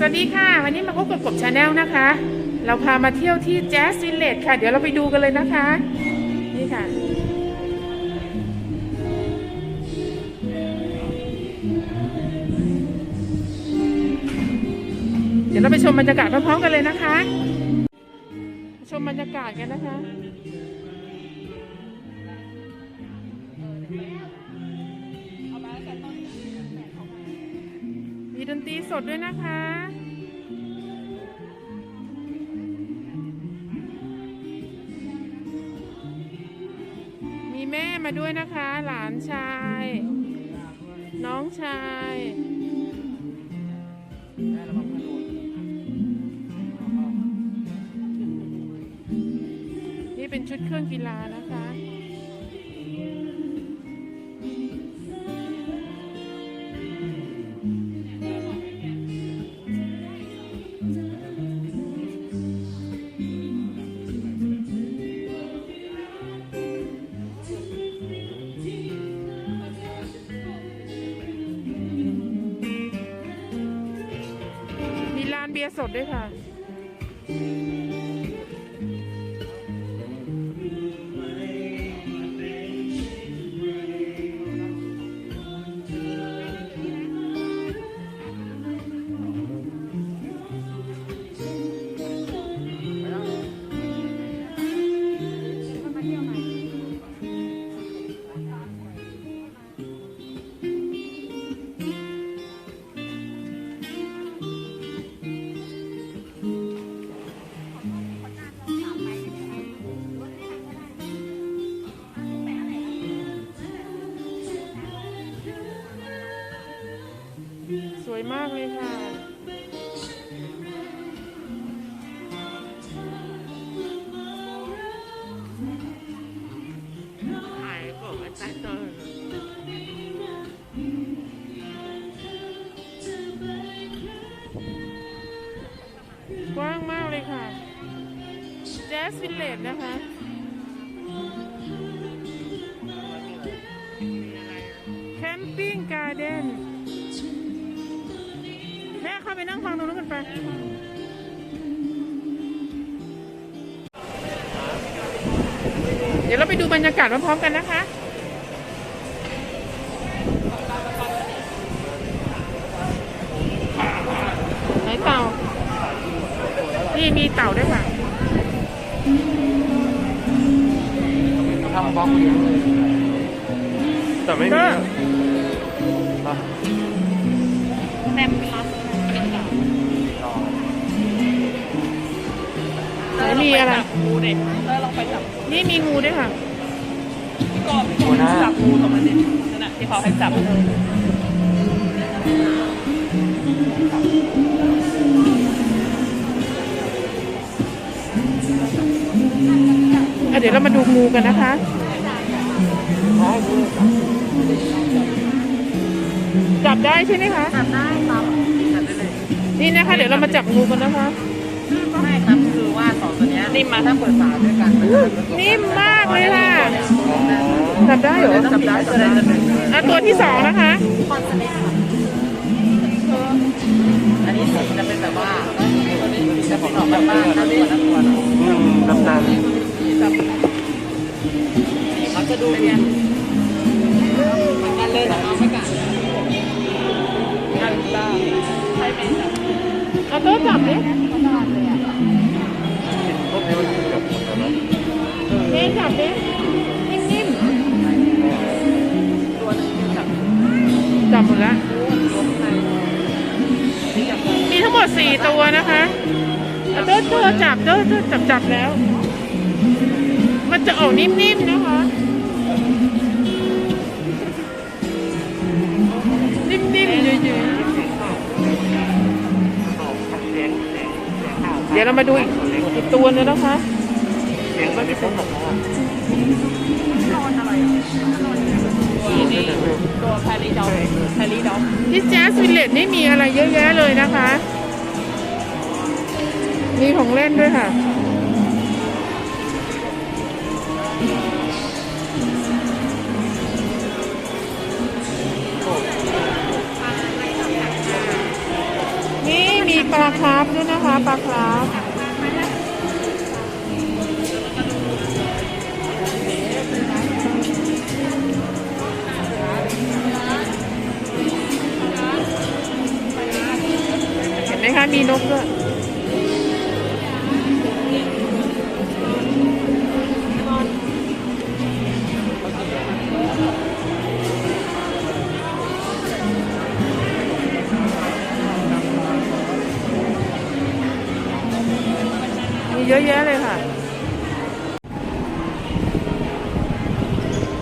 สวัสดีค่ะ วันนี้มาพบกับกบชาแนลนะคะ เราพามาเที่ยวที่แจ๊สวิลเลจค่ะ เดี๋ยวเราไปดูกันเลยนะคะ นี่ค่ะ เดี๋ยวเราไปชมบรรยากาศพร้อมๆกันเลยนะคะ ชมบรรยากาศกันนะคะมีดนตรีสดด้วยนะคะ แม่มาด้วยนะคะ หลานชาย น้องชายนี่เป็นชุดเครื่องกีฬานะคะ เบียร์สดด้วยค่ะ วยมากเลยค่ะ ถ่ายกบอาจารย์เตอร์กว้างมากเลยค่ะ แจ๊สวิลเลจนะคะ เดี๋ยวเราไปดูบรรยากาศพร้อมๆกันนะคะไหนเต่า นี่มีเต่าด้วยค่ะทำบล็อกเลี้ยงเลยแต่ไม่มีก็อะแต้มพับไหนมีอะไรงูเด็กแล้วลองไปจับ นี่มีงูด้วยค่ะพี่กอบพี่กอบจับงูตรงนั้นดินั่นน่ะที่เขาให้จับอะเดี๋ยวเรามาดูงูกันนะคะจับได้ใช่ไหมคะจับได้ครับนี่นะคะ เดี๋ยวเรามาจับงูกันนะคะ นี้ยนิ่มมาถ้าเปิดฝาด้วยกันนิ่มมากเลยค่ะจับได้เหรอจับได้ตัวใดตัวหนึ่งอะตัวที่สองนะคะคอนเซนต์อันนี้สีจะเป็นแบบว่าตัวนี้จะเป็นออกแบบว่าน่ากลัวน่ากลัวอืมน้ำตาลเขาจะดูเป็นไงเหมือนกันเลยแต่เอาไม่กัดกันได้ใช่ไหมจับเอาตัวจับดิ พวกนี้มันคือกับหมดแล้วนะเน้จับดินิ่มตัวนึงจับๆจับหมดแล้วมีทั้งหมดสี่ตัวนะคะเอาตัวตัวจับตัวตัวจับจับแล้ว มันจะออกนิ่มๆนะคะ นิ่มๆเยอะๆเดี๋ยวเรามาดูอีก ตัวนึงนะคะเสียงก็ที่ผมบอกว่านี่นี่ตัวแพรีด็อกแพรีด็อกที่แจ๊สวิลเลจนี่มีอะไรเยอะแยะเลยนะคะ มีของเล่นด้วยค่ะปลาคาร์ฟด้วยนะคะปลาคาร์ฟ มีนกด้วยมีเยอะแยะเลยค่ะ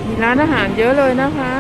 มีร้านอาหารเยอะเลยนะคะ